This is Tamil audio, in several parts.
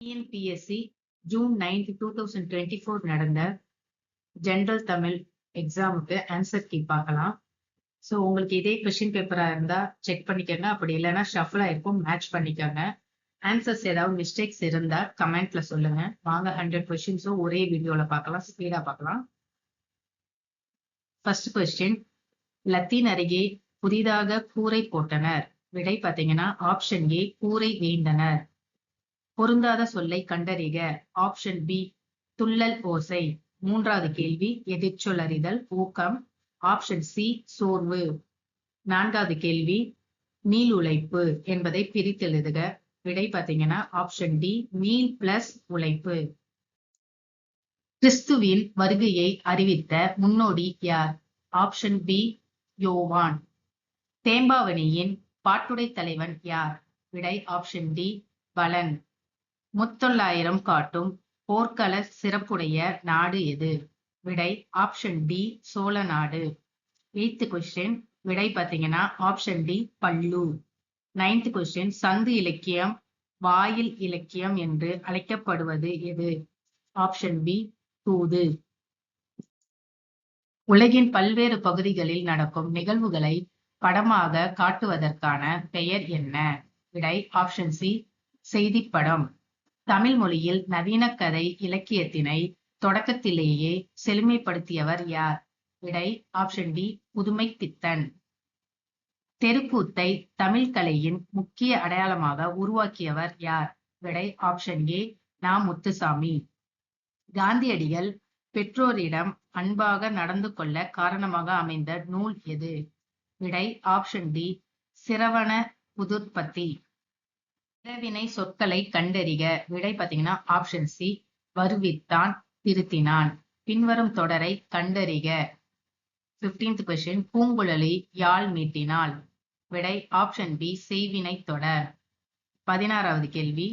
TNPSC June ninth two thousand twenty four நடந்த ஜென்ரல் தமிழ் எக்ஸாமுக்கு ஆன்சர் கீ பார்க்கலாம். ஸோ உங்களுக்கு இதே கொஷின் பேப்பராக இருந்தால் செக் பண்ணிக்கோங்க. அப்படி இல்லைன்னா ஷஃபிள் ஆயிருக்கும் மேட்ச் பண்ணிக்கோங்க. ஆன்சர்ஸ் ஏதாவது மிஸ்டேக்ஸ் இருந்தால் கமெண்ட்ல சொல்லுங்க. வாங்க ஹண்ட்ரட் கொஷின்ஸும் ஒரே வீடியோவில் பார்க்கலாம். ஸ்பீடாக பார்க்கலாம். ஃபர்ஸ்ட் கொஸ்டின் லத்தீன் அருகே புதிதாக கூரை போட்டனர். விடை பார்த்தீங்கன்னா ஆப்ஷன் ஏ கூரை வேண்டனர் பொருந்தாத சொல்லை கண்டறிக. ஆப்ஷன் பி துள்ளல் ஓசை. மூன்றாவது கேள்வி எதிர்ச்சொலறிதல் ஊக்கம். ஆப்ஷன் சி சோர்வு. நான்காவது கேள்வி மீள் உழைப்பு என்பதை பிரித்தெழுதுக விடை பார்த்தீங்கன்னா ஆப்ஷன் டி மீள் பிளஸ் உழைப்பு. கிறிஸ்துவின் வருகையை அறிவித்த முன்னோடி யார்? ஆப்ஷன் பி யோவான். தேம்பாவணியின் பாட்டுடை தலைவன் யார்? விடை ஆப்ஷன் டி பலன். முத்தொள்ளாயிரம் காட்டும் போர்க்கள சிறப்புடைய நாடு எது? விடை ஆப்ஷன் டி சோழ நாடு. எயித்து கொஸ்டின் விடை பார்த்தீங்கன்னா ஆப்ஷன் டி பல்லு. நைன்த் கொஸ்டின் சந்து இலக்கியம் வாயில் இலக்கியம் என்று அழைக்கப்படுவது எது? ஆப்ஷன் பி தூது. உலகின் பல்வேறு பகுதிகளில் நடக்கும் நிகழ்வுகளை படமாக காட்டுவதற்கான பெயர் என்ன? விடை ஆப்ஷன் சி செய்திப்படம். தமிழ் மொழியில் நவீன கதை இலக்கியத்தினை தொடக்கத்திலேயே செழுமைப்படுத்தியவர் யார்? விடை ஆப்ஷன் டி புதுமை பித்தன் தெருக்கூத்தை தமிழ் கலையின் முக்கிய அடையாளமாக உருவாக்கியவர் யார்? விடை ஆப்ஷன் ஏ நா. முத்துசாமி. காந்தியடிகள் பெற்றோரிடம் அன்பாக நடந்து கொள்ள காரணமாக அமைந்த நூல் எது? விடை ஆப்ஷன் டி சிரவண புதுற்பத்தி பிறவினை சொற்களை கண்டறிக. விடை பார்த்தீங்கன்னா ஆப்ஷன் சி வருவித்தான் திருத்தினான். பின்வரும் தொடரை கண்டறிக. பிப்டீன்த் கொஸ்டின் பூங்குழலி யாழ் மீட்டினாள். விடை ஆப்ஷன் பி செய்வினை தொடர். பதினாறாவது கேள்வி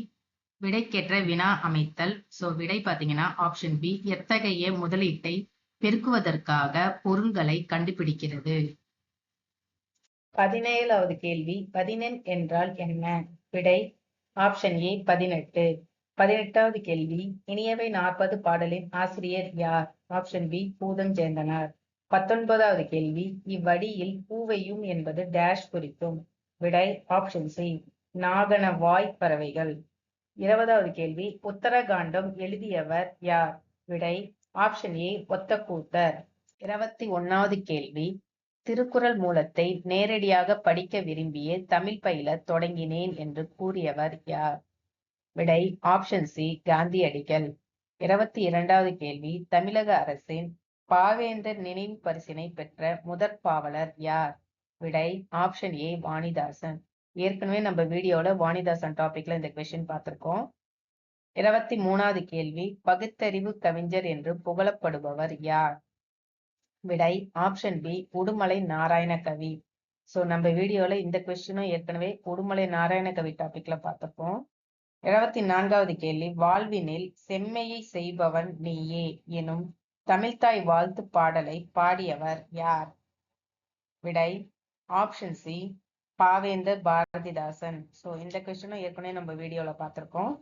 விடைக்கேற்ற வினா அமைத்தல். சோ விடை பார்த்தீங்கன்னா ஆப்ஷன் பி எத்தகைய முதலீட்டை பெருக்குவதற்காக பொருள்களை கண்டுபிடிக்கிறது? பதினேழாவது கேள்வி பதினெண் என்றால் என்ன? விடை ஆப்ஷன் ஏ பதினெட்டு. பதினெட்டாவது கேள்வி இனியவை நாற்பது பாடலின் ஆசிரியர் யார்? ஆப்ஷன் பி பூதம் ஜெயந்தனார் பத்தொன்பதாவது கேள்வி இவ்வடியில் பூவையும் என்பது டேஷ் குறிக்கும். விடை ஆப்ஷன் சி நாகன வாய் பறவைகள். இருபதாவது கேள்வி உத்தரகாண்டம் எழுதியவர் யார்? விடை ஆப்ஷன் ஏ ஒத்தக்கூத்தர். இருபத்தி ஒன்னாவது கேள்வி திருக்குறள் மூலத்தை நேரடியாக படிக்க விரும்பியே தமிழ் பயில தொடங்கினேன் என்று கூறியவர் யார்? விடை ஆப்ஷன் சி காந்தியடிகள் இருபத்தி இரண்டாவது கேள்வி தமிழக அரசின் பாவேந்தர் நினைவு பரிசினை பெற்ற முதற் பாவலர் யார்? விடை ஆப்ஷன் ஏ வாணிதாசன். ஏற்கனவே நம்ம வீடியோல வாணிதாசன் டாபிக்ல இந்த கொஸ்டின் பார்த்திருக்கோம். இருபத்தி மூணாவது கேள்வி பகுத்தறிவு கவிஞர் என்று புகழப்படுபவர் யார்? விடை option B Udumalai Narayana Kavi so நம்ம வீடியோல இந்த கொஸ்டினும் ஏற்கனவே உடுமலை நாராயண கவி டாபிக்ல பார்த்துப்போம் இருபத்தி நான்காவது கேள்வி வாழ்வினில் செம்மையை செய்பவன் நீயே எனும் தமிழ்தாய் வாழ்த்து பாடலை பாடியவர் யார்? விடை option C Paventhar Bharathidasan. So இந்த கொஸ்டினும் ஏற்கனவே நம்ம வீடியோல பார்த்துருக்கோம்.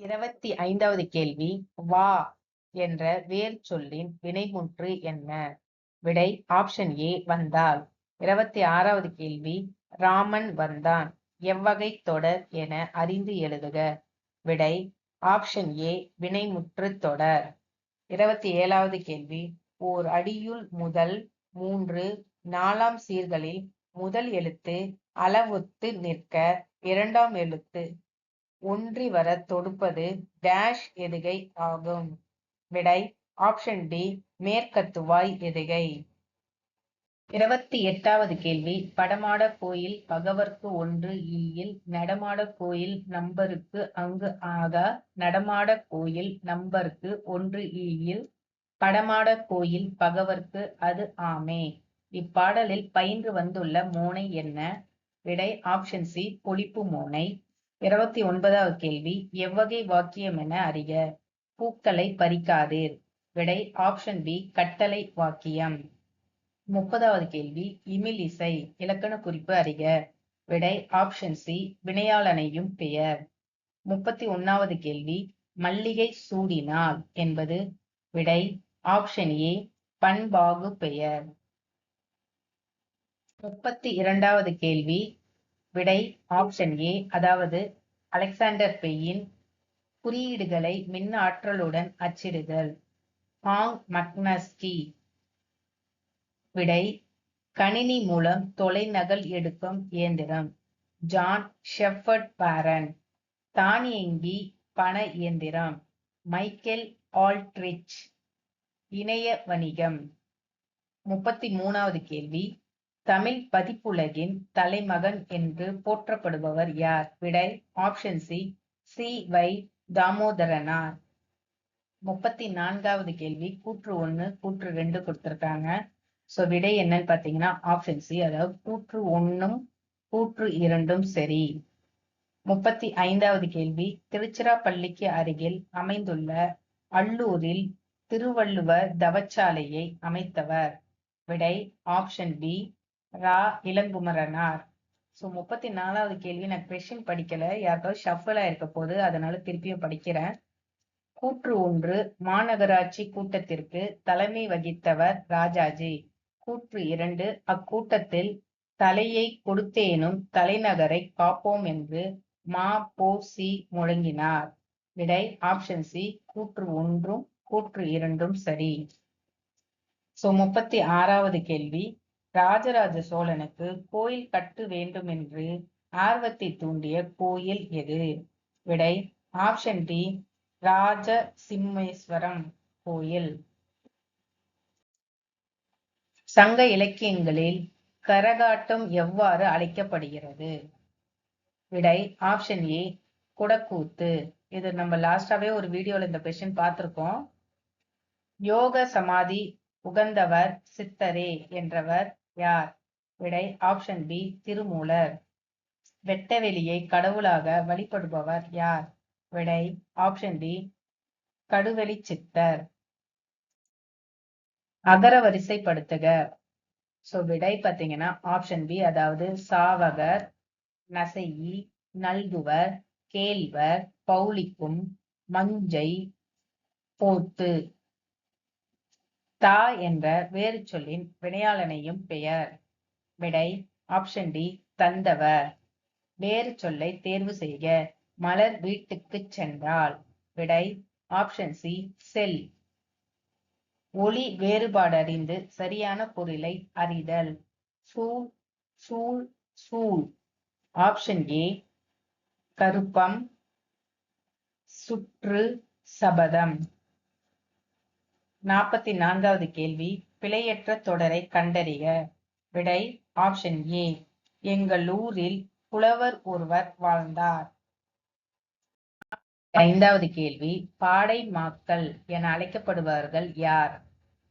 இருபத்தி ஐந்தாவது கேள்வி வா என்ற வேர் சொல்லின் வினைமுற்று என்ன? விடை ஆப்ஷன் ஏ வந்தால். இருபத்தி ஆறாவது கேள்வி ராமன் வந்தான். எவ்வகை தொடர் என அறிந்து எழுதுக. விடை ஆப்ஷன் ஏ வினைமுற்று தொடர். இருபத்தி ஏழாவது கேள்வி ஓர் அடியுள் முதல் மூன்று நாலாம் சீர்களில் முதல் எழுத்து அளவுத்து நிற்க இரண்டாம் எழுத்து ஒன்றி வர தொடுப்பது டேஷ் எதுகை ஆகும். விடை ஆப்ஷன் டி மேற்கத்துவாய் எதுகை. இருபத்தி எட்டாவது கேள்வி படமாட கோயில் பகவர்க்கு ஒன்று ஈயில் நடமாட கோயில் நம்பருக்கு அங்கு ஆகா நடமாட கோயில் நம்பருக்கு ஒன்று ஈயில் படமாட கோயில் பகவர்க்கு அது ஆமே. இப்பாடலில் பயின்று வந்துள்ள மோனை என்ன? விடை ஆப்ஷன் சி பொழிப்பு மோனை. இருபத்தி ஒன்பதாவது கேள்வி எவ்வகை வாக்கியம் என அறிக. பூக்களை பறிக்காதீர் விடை ஆப்ஷன் பி கட்டளை வாக்கியம். முப்பதாவது கேள்வி இமில் இசை இலக்கண குறிப்பு அறிக. விடை ஆப்ஷன் சி வினையாளனையும் பெயர். முப்பத்தி ஒன்னாவது கேள்வி மல்லிகை சூடினால் என்பது விடை ஆப்ஷன் ஏ பண்பாகு பெயர். முப்பத்தி இரண்டாவது கேள்வி விடை ஆப்ஷன் ஏ அதாவது அலெக்சாண்டர் பெயின் குறியீடுகளை மின்னாற்றலுடன் அச்சிடுதல். ஹாங் மக்னஸ்கி விடை கணினி மூலம் தொலைநகல் எடுக்கும் இயந்திரம். ஜான் ஷெஃபர்ட் பாரன் தானியங்கி பண இயந்திரம். மைக்கேல் ஆல்ட்ரிச் இணைய வணிகம். முப்பத்தி மூணாவது கேள்வி. தமிழ் பதிப்புலகின் தலைமகன் என்று போற்றப்படுபவர் யார்? விடை ஆப்ஷன் சி சி வை தாமோதரனார் முப்பத்தி நான்காவது கேள்வி. கூற்று ஒண்ணு கூற்று ரெண்டு கொடுத்திருக்காங்க. சோ விடை என்னன்னு பாத்தீங்கன்னா ஆப்ஷன் சி அதாவது கூற்று ஒண்ணும் கூற்று இரண்டும் சரி. முப்பத்தி ஐந்தாவது கேள்வி. திருச்சிராப்பள்ளிக்கு அருகில் அமைந்துள்ள அள்ளூரில் திருவள்ளுவர் தவச்சாலையை அமைத்தவர். விடை option B Ra. Ilangumaranar. So முப்பத்தி நாலாவது கேள்வி நான் கொஸ்டின் படிக்கல. யாருக்காவது ஷஃபலா இருக்க போது அதனால திருப்பியும் படிக்கிறேன். கூற்று ஒன்று மாநகராட்சி கூட்டத்திற்கு தலைமை வகித்தவர் ராஜாஜி. கூற்று இரண்டு அக்கூட்டத்தில் தலையை கொடுத்தேனும் தலைநகரை காப்போம் என்று மா போ சி முழங்கினார். விடை ஆப்ஷன் சி கூற்று ஒன்றும் கூற்று இரண்டும் சரி. சோ முப்பத்தி ஆறாவது கேள்வி ராஜராஜ சோழனுக்கு கோயில் கட்டு வேண்டும் என்று ஆர்வத்தை தூண்டிய கோயில் எது? விடை ஆப்ஷன் டி ராஜ சிம்மேஸ்வரம் கோயில். சங்க இலக்கியங்களில் கரகாட்டம் எவ்வாறு அழைக்கப்படுகிறது? விடை ஆப்ஷன் ஏ குடக்கூத்து. இது நம்ம லாஸ்டாவே ஒரு வீடியோல இந்த கொஸ்டின் பார்த்திருக்கோம். யோக சமாதி உகந்தவர் சித்தரே என்றவர் யார்? விடை ஆப்ஷன் பி திருமூலர். வெட்டவெளியை கடவுளாக வழிபடுபவர் யார்? விடை ஆப்ஷன் டி கடுவெளி சித்தர் அகர வரிசைப்படுத்துக. சோ விடை பாத்தீங்கன்னா ஆப்ஷன் பி அதாவது சாவகர் நசையி நல்குவர் கேள்வர் பௌலிக்கும் மஞ்சை போத்து. தா என்ற வேறு சொல்லின் வினையாளனையும் பெயர். விடை ஆப்ஷன் டி தந்தவர். வேறு சொல்லை தேர்வு செய்க. மலர் வீட்டுக்குச் சென்றால். விடை ஆப்ஷன் சி செல். ஒளி வேறுபாடு அறிந்து சரியான பொருளை அறிதல். சூழ் சூழ் சூழ். ஆப்ஷன் ஏ கருப்பம். சுற்று சபதம். நாற்பத்தி நான்காவது கேள்வி பிழையற்ற தொடரை கண்டறிக. விடை ஆப்ஷன் ஏ எங்கள் ஊரில் புலவர் ஒருவர் வாழ்ந்தார். ஐந்தாவது கேள்வி பாடை மாக்கள் என அழைக்கப்படுபவர்கள் யார்?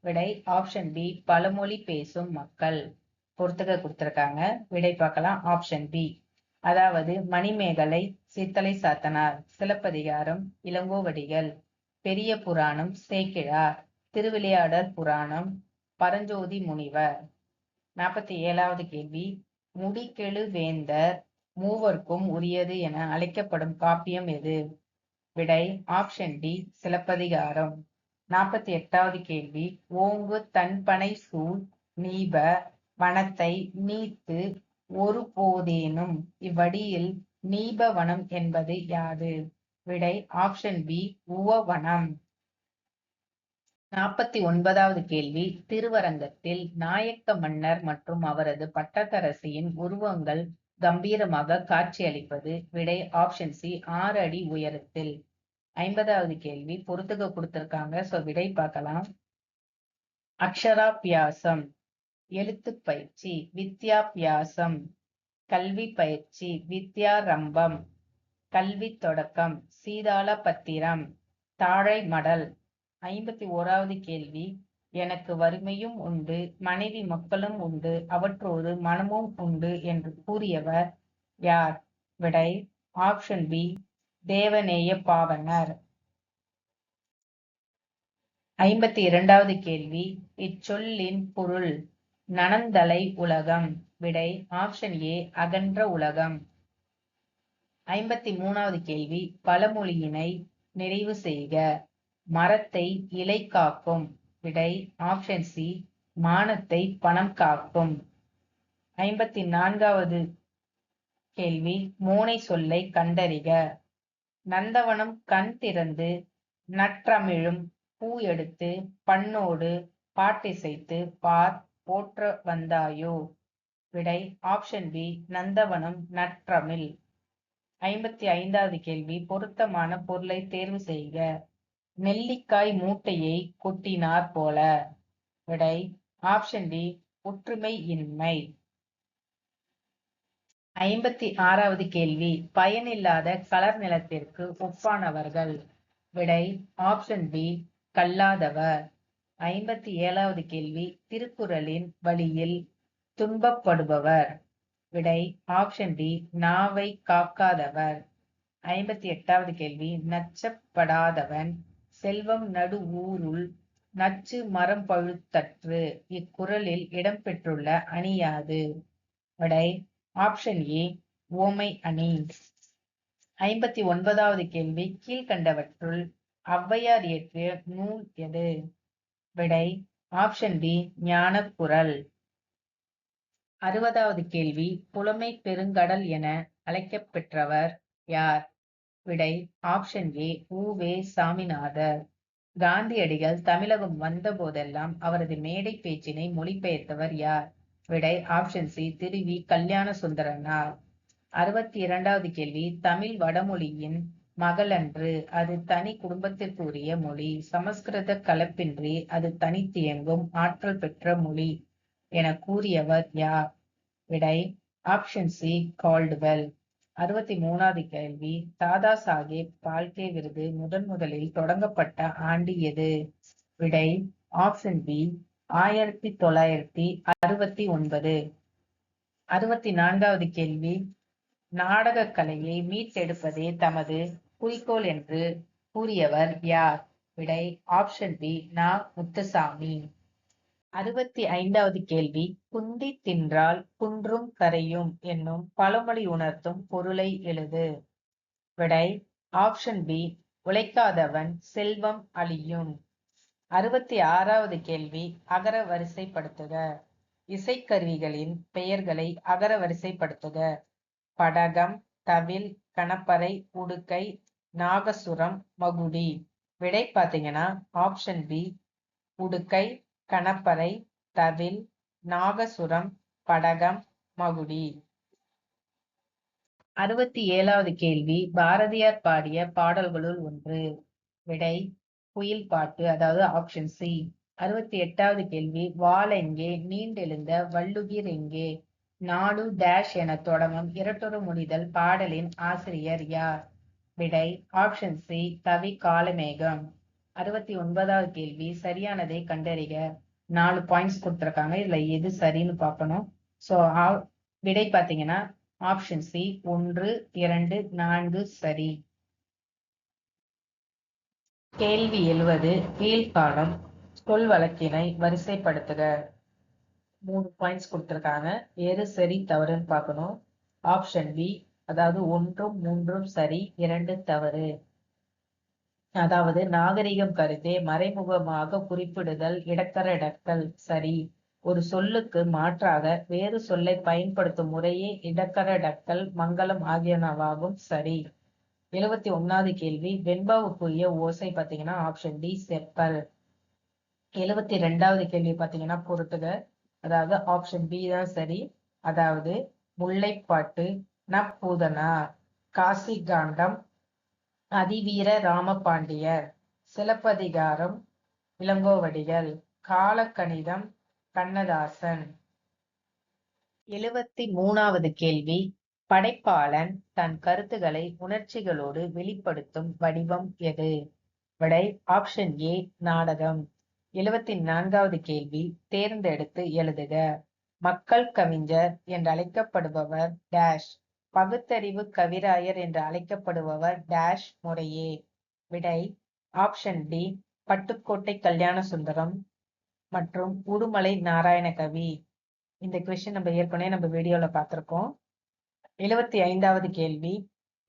விடை ஆப்ஷன் பி பழமொழி பேசும் மக்கள். பொறுத்துக்க கொடுத்திருக்காங்க. விடை பார்க்கலாம் ஆப்ஷன் பி அதாவது மணிமேகலை சித்தலை சாத்தனார் சிலப்பதிகாரம் இளங்கோவடிகள் பெரிய புராணம் சேக்கிழார். திருவிளையாடல் புராணம் பரஞ்சோதி முனிவர். நாற்பத்தி ஏழாவது கேள்வி முடிக்கெழு வேந்தர் மூவர்க்கும் உரியது என அழைக்கப்படும் காப்பியம் எது? விடை ஆப்ஷன் டி சிலப்பதிகாரம். நாற்பத்தி எட்டாவது கேள்வி ஓங்கு தன்பனை சூழ் நீப வனத்தை நீத்து ஒரு போதேனும் இவ்வடியில் நீபவனம் என்பது யாது? விடை ஆப்ஷன் பி உவவனம் நாற்பத்தி ஒன்பதாவது கேள்வி. திருவரங்கத்தில் நாயக்க மன்னர் மற்றும் அவரது பட்டத்தரசியின் உருவங்கள் கம்பீரமாக காட்சியளிப்பது விடை ஆப்ஷன் சி ஆறு அடி உயரத்தில். ஐம்பதாவது கேள்வி. பொறுத்துக கொடுத்திருக்காங்க. சோ விடை பார்க்கலாம். அக்ஷராபியாசம். எழுத்து பயிற்சி. வித்யாபியாசம். கல்வி பயிற்சி. வித்யாரம்பம். கல்வி தொடக்கம். சீதாள பத்திரம். தாழை மடல். ஐம்பத்தி ஓராவது கேள்வி. எனக்கு வறுமையும் உண்டு மனைவி மக்களும் உண்டு அவற்றோடு மனமும் உண்டு என்று கூறியவர் யார்? விடை ஆப்ஷன் பி தேவநேய பாவனர். ஐம்பத்தி இரண்டாவது கேள்வி. இச்சொல்லின் பொருள் நனந்தலை உலகம். விடை ஆப்ஷன் ஏ அகன்ற உலகம். ஐம்பத்தி மூணாவது கேள்வி. பழமொழியினை நிறைவு செய்க. மரத்தை இலை காக்கும். விடை ஆப்ஷன் சி மானத்தை பணம் காக்கும். ஐம்பத்தி நான்காவது கேள்வி மூனை சொல்லை கண்டறிக. நந்தவனம் கண் திறந்து நற்றமிழும் பூ எடுத்து பண்ணோடு பாட்டிசைத்து பார் போற்ற வந்தாயோ? விடை ஆப்ஷன் பி நந்தவனம் நற்றமிழ். ஐம்பத்தி ஐந்தாவது கேள்வி பொருத்தமான பொருளை தேர்வு செய்க. நெல்லிக்காய் மூட்டையை கொட்டினார் போல. விடை ஆப்ஷன் டி ஒற்றுமை இன்மை. ஐம்பத்தி ஆறாவது கேள்வி பயனில்லாத கலர் நிலத்திற்கு ஒப்பானவர்கள். விடை ஆப்ஷன் பி கல்லாதவர். ஐம்பத்தி ஏழாவது கேள்வி திருக்குறளின் வழியில் துன்பப்படுபவர். விடை ஆப்ஷன் டி நாவை காக்காதவர். ஐம்பத்தி எட்டாவது கேள்வி நச்சப்படாதவன். செல்வம் நடு ஊருள் நச்சு மரம் பழுத்தற்று இக்குறளில் இடம்பெற்றுள்ள அணியாது விடை ஆப்ஷன் ஏ ஓமை அணி. ஐம்பத்தி ஒன்பதாவது கேள்வி கீழ்கண்டவற்றுள் ஔவையார் இயற்றிய நூல் எது? விடை ஆப்ஷன் டி ஞானக்குரல் அறுபதாவது கேள்வி புலமை பெருங்கடல் என அழைக்கப்பெற்றவர் யார்? விடை ஆப்ஷன் ஏ வே சாமிநாதர். காந்தியடிகள் தமிழகம் வந்த போதெல்லாம் அவரது மேடை பேச்சினை மொழிபெயர்த்தவர் யார்? விடை ஆப்ஷன் சி திருவி கல்யாண சுந்தரனார் அறுபத்தி இரண்டாவது கேள்வி தமிழ் வடமொழியின் மகளன்று அது தனி குடும்பத்திற்குரிய மொழி சமஸ்கிருத கலப்பின்றி அது தனித்தியங்கும் ஆற்றல் பெற்ற மொழி என கூறியவர் யார்? விடை ஆப்ஷன் சி கால்டுவெல். அறுபத்தி மூணாவது கேள்வி தாதா சாஹேப் பால்கே விருது முதன் முதலில் தொடங்கப்பட்ட ஆண்டு எது? விடை ஆப்ஷன் பி ஆயிரத்தி தொள்ளாயிரத்தி அறுபத்தி ஒன்பது. அறுபத்தி நான்காவது கேள்வி நாடகக் கலையை மீட்டெடுப்பதே தமது குறிக்கோள் என்று கூறியவர் யார்? விடை ஆப்ஷன் பி நா முத்துசாமி. அறுபத்தி ஐந்தாவது கேள்வி குந்தி தின்றால் குன்றும் கரையும் என்னும் பழமொழி உணர்த்தும் பொருளை எழுது. விடை ஆப்ஷன் பி உழைக்காதவன் செல்வம் அழியும். அறுபத்தி ஆறாவது கேள்வி அகர வரிசைப்படுத்துக. இசைக்கருவிகளின் பெயர்களை அகர வரிசைப்படுத்துக. படகம் தவில் கணப்பறை உடுக்கை நாகசுரம் மகுடி. விடை பார்த்தீங்கன்னா ஆப்ஷன் பி உடுக்கை கணப்பறை தவில் நாகசுரம் படகம் மகுடி. அறுபத்தி ஏழாவது கேள்வி. பாரதியார் பாடிய பாடல்களுள் ஒன்று. விடை குயில் பாட்டு அதாவது ஆப்ஷன் சி அறுபத்தி எட்டாவது கேள்வி. வாள் எங்கே? நீண்டெழுந்த வள்ளுகிர் எங்கே? நாடு டேஷ் என தொடங்கும் இரட்டொரு முடிதல் பாடலின் ஆசிரியர் யார்? விடை ஆப்ஷன் சி கவி காலமேகம். அறுபத்தி ஒன்பதாவது கேள்வி சரியானதை கண்டறிக. நாலு பாயிண்ட்ஸ் கொடுத்துருக்காங்க. இதுல எது சரின்னு பார்க்கணும். ஸோ விடை பார்த்தீங்கன்னா ஆப்ஷன் சி ஒன்று இரண்டு நான்கு சரி. கேள்வி எழுவது கீழ்காலம் சொல் வழக்கினை வரிசைப்படுத்துக. மூணு பாயிண்ட்ஸ் கொடுத்துருக்காங்க. எது சரி தவறுன்னு பார்க்கணும். ஆப்ஷன் பி அதாவது ஒன்றும் மூன்றும் சரி இரண்டு தவறு. அதாவது நாகரிகம் கருத்தே மறைமுகமாக குறிப்பிடுதல் இடக்கரடக்கல் சரி. ஒரு சொல்லுக்கு மாற்றாக வேறு சொல்லை பயன்படுத்தும் முறையே இடக்கரடக்கல் மங்களம் ஆகியனவாகும் சரி. எழுபத்தி ஒன்னாவது கேள்வி வெண்பாவுக்குரிய ஓசை பார்த்தீங்கன்னா ஆப்ஷன் டி செப்பல். எழுபத்தி ரெண்டாவது கேள்வி பார்த்தீங்கன்னா பொருட்டுக அதாவது ஆப்ஷன் பி தான் சரி. அதாவது முல்லைப்பாட்டு நப்பூதனா காசி காண்டம் அதிவீர ராமபாண்டியர் சிலப்பதிகாரம் இளங்கோவடிகள் காலக்கணிதம் கண்ணதாசன். எழுபத்தி மூணாவது கேள்வி. படைப்பாளன் தன் கருத்துக்களை உணர்ச்சிகளோடு வெளிப்படுத்தும் வடிவம் எது? விடை ஆப்ஷன் ஏ நாடகம். எழுபத்தி நான்காவது கேள்வி. தேர்ந்தெடுத்து எழுதுக. மக்கள் கவிஞர் என்றழைக்கப்படுபவர் டேஷ். பகுத்தறிவு கவிராயர் என்று அழைக்கப்படுபவர் டேஷ் முறையே. விடை ஆப்ஷன் டி பட்டுக்கோட்டை கல்யாண சுந்தரம் மற்றும் உடுமலை நாராயணகவி இந்த கொஸ்டின் நம்ம ஏற்கனவே நம்ம வீடியோல பார்த்திருக்கோம். எழுபத்தி ஐந்தாவது கேள்வி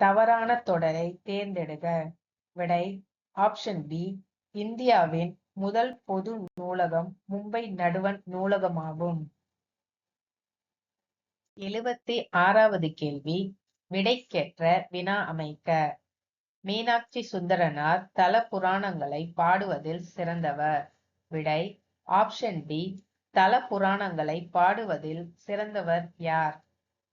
தவறான தொடரை தேர்ந்தெடுக. விடை ஆப்ஷன் பி இந்தியாவின் முதல் பொது நூலகம் மும்பை நடுவண் நூலகமாகும். எழுபத்தி ஆறாவது கேள்வி விடைக்கேற்ற வினா அமைக்க. மீனாட்சி சுந்தரனார் தல புராணங்களை பாடுவதில் சிறந்தவர். விடை ஆப்ஷன் டி தல புராணங்களை பாடுவதில் சிறந்தவர் யார்?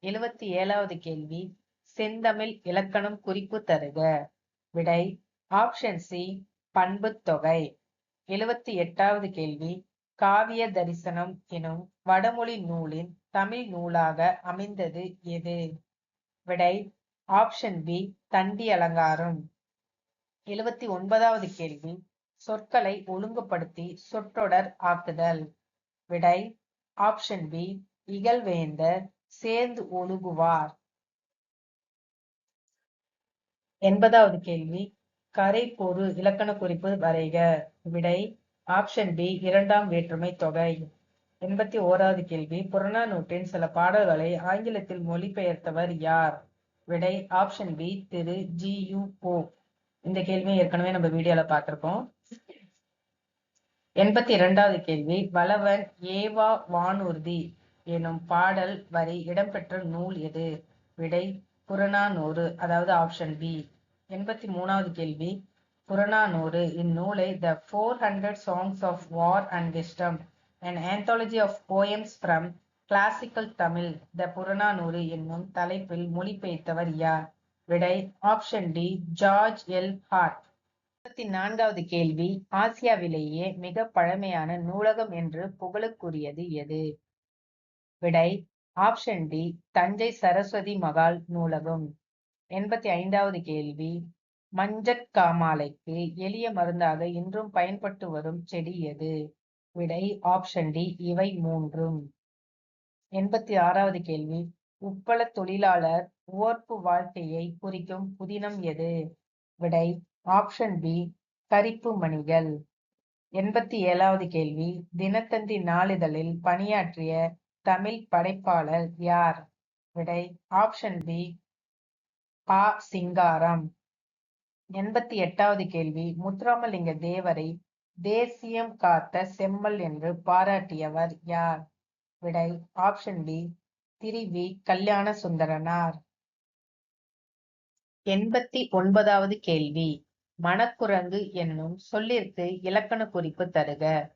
எழுபத்தி ஏழாவது கேள்வி செந்தமிழ் இலக்கணம் குறிப்பு தருக. விடை ஆப்ஷன் சி பண்புத் தொகை. எழுபத்தி எட்டாவது கேள்வி காவிய தரிசனம் எனும் வடமொழி நூலின் தமிழ் நூலாக அமைந்தது எது? விடை ஆப்ஷன் பி தண்டி அலங்காரம். எழுபத்தி ஒன்பதாவது கேள்வி சொற்களை ஒழுங்குபடுத்தி சொற்றொடர் ஆக்குதல். விடை ஆப்ஷன் பி இகழ்வேந்தர் சேர்ந்து ஒழுகுவார். எண்பதாவது கேள்வி கரை பொரு இலக்கண குறிப்பு வரைக. விடை ஆப்ஷன் பி இரண்டாம் வேற்றுமை தொகை. எண்பத்தி ஓராவது கேள்வி. புறநானூற்றின் சில பாடல்களை ஆங்கிலத்தில் மொழிபெயர்த்தவர் யார்? விடை option B Thiru G U Pope இந்த கேள்வியை ஏற்கனவே நம்ம வீடியோல பார்த்திருக்கோம். எண்பத்தி இரண்டாவது கேள்வி. வளவன் ஏவா வானூர்தி எனும் பாடல் வரி இடம்பெற்ற நூல் எது? விடை புறநானூறு அதாவது ஆப்ஷன் பி. எண்பத்தி மூணாவது கேள்வி. புறநானூறு இந்நூலை the four hundred songs of war and wisdom an anthology of poems from classical Tamil the Purananuru என்னும் தலைப்பில் மொழிபெயர்த்தவர் யார்? விடை option D George L Hart இருபத்தி நான்காவது கேள்வி ஆசியாவிலேயே மிக பழமையான நூலகம் என்று புகழுக்குரியது எது? விடை ஆப்ஷன் டி தஞ்சை சரஸ்வதி மகால் நூலகம். எண்பத்தி ஐந்தாவது கேள்வி மஞ்சட்காமாலைக்கு எளிய மருந்தாக இன்றும் பயன்பட்டு வரும் செடி எது? விடை ஆப்ஷன் டி இவை மூன்றும். எண்பத்தி ஆறாவது கேள்வி. உப்பள தொழிலாளர் உவர்ப்பு வாழ்க்கையை குறிக்கும் புதினம் எது? விடை ஆப்ஷன் பி கரிப்பு மணிகள். எண்பத்தி ஏழாவது கேள்வி. தினத்தந்தி நாளிதழில் பணியாற்றிய தமிழ் படைப்பாளர் யார்? விடை ஆப்ஷன் பி பா. சிங்காரம். எண்பத்தி எட்டாவது கேள்வி. முத்துராமலிங்க தேவரை தேசியம் காத்த செம்மல் என்று பாராட்டியவர் யார்? விடை ஆப்ஷன் பி திருவி கல்யாண சுந்தரனார் எண்பத்தி ஒன்பதாவது கேள்வி. மணக்குரங்கு என்னும் சொல்லிற்கு இலக்கண குறிப்பு தருக.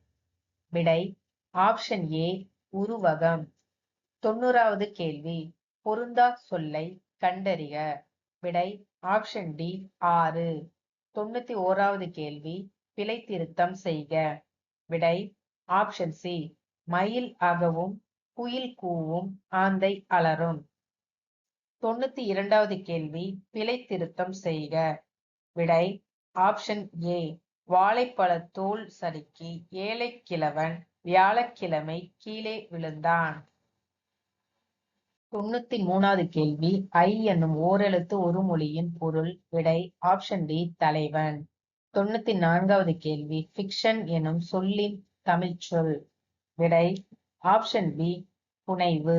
விடை ஆப்ஷன் ஏ உருவகம். தொண்ணூறாவது கேள்வி. பொருந்தா சொல்லை கண்டறிக. விடை ஆப்ஷன் டி ஆறு. தொண்ணூத்தி ஓராவது கேள்வி. பிழை திருத்தம் செய்க. விடை ஆப்ஷன் சி மயில் அகவும் குயில் கூவும் ஆந்தை அலரும் தொண்ணூத்தி இரண்டாவது கேள்வி பிழை திருத்தம் செய்க. விடை ஆப்ஷன் ஏ வாழைப்பழ தோல் சறுக்கி ஏழை கிழவன் வியாழக்கிழமை கீழே விழுந்தான். தொண்ணூத்தி மூணாவது கேள்வி ஐ என்னும் ஓரெழுத்து ஒரு மொழியின் பொருள். விடை ஆப்ஷன் டி தலைவன். தொண்ணூத்தி நான்காவது கேள்வி. ஃபிக்ஷன் எனும் சொல்லின் தமிழ்ச்சொல் விடை ஆப்ஷன் பி புனைவு.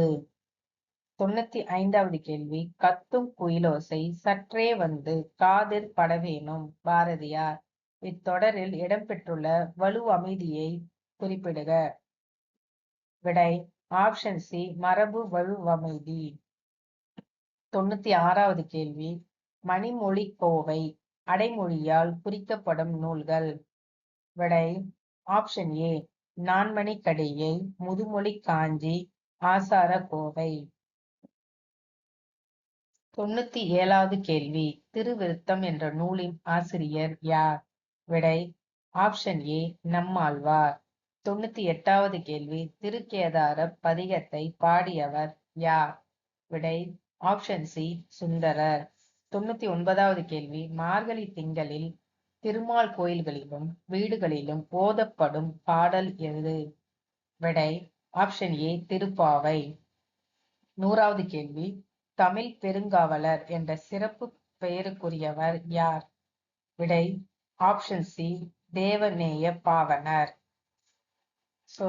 தொண்ணூத்தி ஐந்தாவது கேள்வி. கத்தும் குயிலோசை சற்றே வந்து காதில் படவேணும் பாரதியார். இத்தொடரில் இடம்பெற்றுள்ள வலு அமைதியை குறிப்பிடுக. விடை ஆப்ஷன் சி மரபு வலுவமைதி தொண்ணூத்தி ஆறாவது கேள்வி. மணிமொழி கோவை அடைமொழியால் குறிக்கப்படும் நூல்கள். விடை ஆப்ஷன் ஏ நான்மணி கடிகை முதுமொழி காஞ்சி ஆசார கோவை தொண்ணூத்தி ஏழாவது கேள்வி திருவிருத்தம் என்ற நூலின் ஆசிரியர் யார்? விடை ஆப்ஷன் ஏ நம்மாழ்வார். தொண்ணூத்தி எட்டாவது கேள்வி திருக்கேதார பதிகத்தை பாடியவர் யார்? விடை ஆப்ஷன் சி சுந்தரர். தொண்ணூத்தி ஒன்பதாவது கேள்வி. மார்கழி திங்களில் திருமால் கோயில்களிலும் வீடுகளிலும் போதப்படும் பாடல் எது? விடை ஆப்ஷன் ஏ திருப்பாவை. நூறாவது கேள்வி. தமிழ் பெருங்காவலர் என்ற சிறப்பு பெயருக்குரியவர் யார்? விடை option C Devaneya Pavanar. So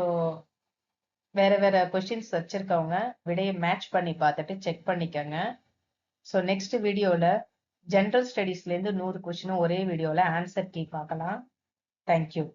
வேற வேற கொஸ்டின்ஸ் வச்சிருக்கவங்க விடையை மேட்ச் பண்ணி பார்த்துட்டு செக் பண்ணிக்கோங்க. ஸோ நெக்ஸ்ட் வீடியோவில் ஜென்ரல் ஸ்டடீஸ்லேருந்து நூறு கொஷினும் ஒரே வீடியோவில் ஆன்சர் கீ பார்க்கலாம். தேங்க்யூ